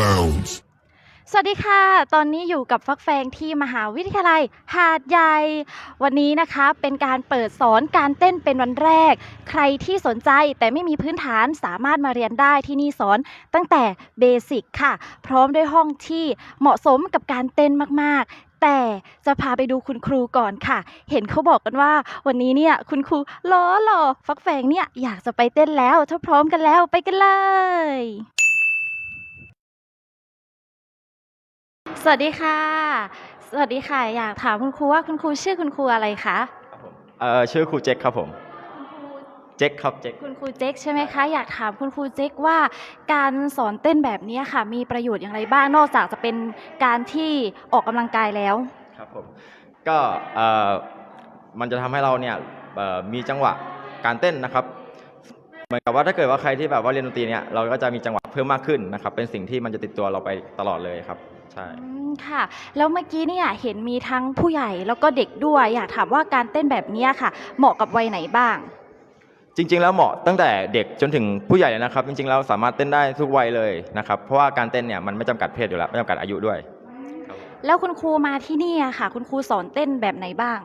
bounds. สวัสดีค่ะ ตอนนี้อยู่กับฟักแฟงที่มหาวิทยาลัยหาดใหญ่ วันนี้นะคะเป็นการเปิดสอนการเต้นเป็นวันแรก ใครที่สนใจแต่ไม่มีพื้นฐานสามารถมาเรียนได้ที่นี่สอนตั้งแต่เบสิกค่ะ พร้อมด้วยห้องที่เหมาะสมกับการเต้นมากๆ แต่จะพาไปดูคุณครูก่อนค่ะ เห็นเขาบอกกันว่า วันนี้เนี่ยคุณครูล้อหล่อฟักแฟงเนี่ยอยากจะไปเต้นแล้ว ถ้าพร้อมกันแล้วไปกันเลย สวัสดีค่ะ สวัสดีค่ะ อยากถามคุณครูว่าคุณครูชื่อคุณครูอะไรคะครับผมเอ่อชื่อครูเจ๊กครับผมเจ๊กครับเจ๊กคุณครูเจ๊กใช่ไหมคะ อยากถามคุณครูเจ๊กว่าการสอนเต้นแบบนี้ค่ะ มีประโยชน์อย่างไรบ้างนอกจากจะเป็นการที่ออกกำลังกายแล้วครับผมก็เอ่อมันจะทำให้เราเนี่ยเอ่อมีจังหวะการเต้นนะครับ เหมือนกับว่าถ้าเกิดว่าใครที่แบบว่าเรียนดนตรีเนี่ยเราก็จะมีจังหวะเพิ่มมากขึ้นนะครับเป็นสิ่งที่มันจะติดตัวเราไปตลอดเลยครับใช่ อืมค่ะ แล้วเมื่อกี้เนี่ยเห็นมีทั้งผู้ใหญ่แล้วก็เด็กด้วย อยากถามว่าการเต้นแบบนี้ค่ะ เหมาะกับวัยไหนบ้าง จริง ๆ แล้วเหมาะตั้งแต่เด็กจนถึงผู้ใหญ่เลยนะครับ จริงๆแล้วสามารถเต้นได้ทุกวัยเลยนะครับเพราะว่าการเต้นเนี่ยมันไม่จำกัดเพศอยู่แล้วไม่จำกัดอายุด้วย แล้วคุณครูมาที่นี่อะค่ะ คุณครูสอนเต้นแบบไหนบ้าง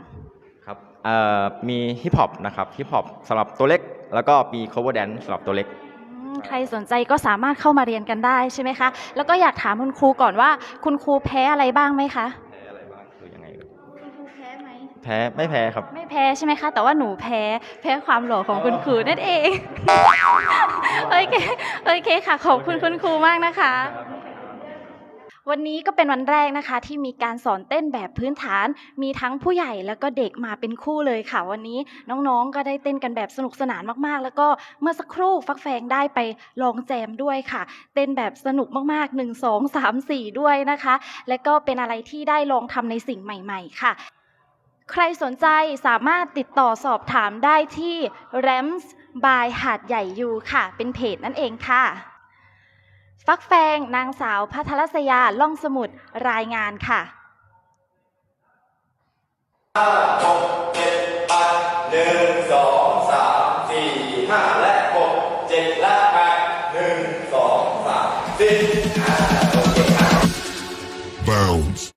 ครับเอ่อมีฮิปฮอปนะครับฮิปฮอปสำหรับตัวเล็ก แล้วก็มี cover dance สำหรับตัวเล็กอืมใครสนใจก็สามารถเข้ามาเรียนกันได้ใช่ไหมคะ แล้วก็อยากถามคุณครูก่อนว่า คุณครูแพ้อะไรบ้างไหมคะแพ้อะไรบ้างคือยังไงเอ่ยคุณครูแพ้ไหมแพ้ไม่แพ้ครับ ไม่แพ้ใช่ไหมคะ แต่ว่าหนูแพ้แพ้ความหล่อของคุณครูนั่นเอง โอเคโอเคค่ะ ขอบคุณคุณครูมากนะคะ วันนี้ก็เป็นวันแรกนะคะ ที่มีการสอนเต้นแบบพื้นฐาน มีทั้งผู้ใหญ่แล้วก็เด็กมาเป็นคู่เลยค่ะ วันนี้น้องๆ ก็ได้เต้นกันแบบสนุกสนานมากๆ แล้วก็เมื่อสักครู่ฟักแฟงได้ไปลองแจมด้วยค่ะ เต้นแบบสนุกมากๆ 1 2 3 4 ด้วยนะคะ และก็เป็นอะไรที่ได้ลองทำในสิ่งใหม่ ๆ ค่ะ ใครสนใจสามารถติดต่อสอบถามได้ที่ Rams by หาดใหญ่ยูค่ะ เป็นเพจนั่นเองค่ะ ฟักแฟงนางสาวพัทรศยาล่องสมุทรรายงานค่ะและหกและแปดหนึ่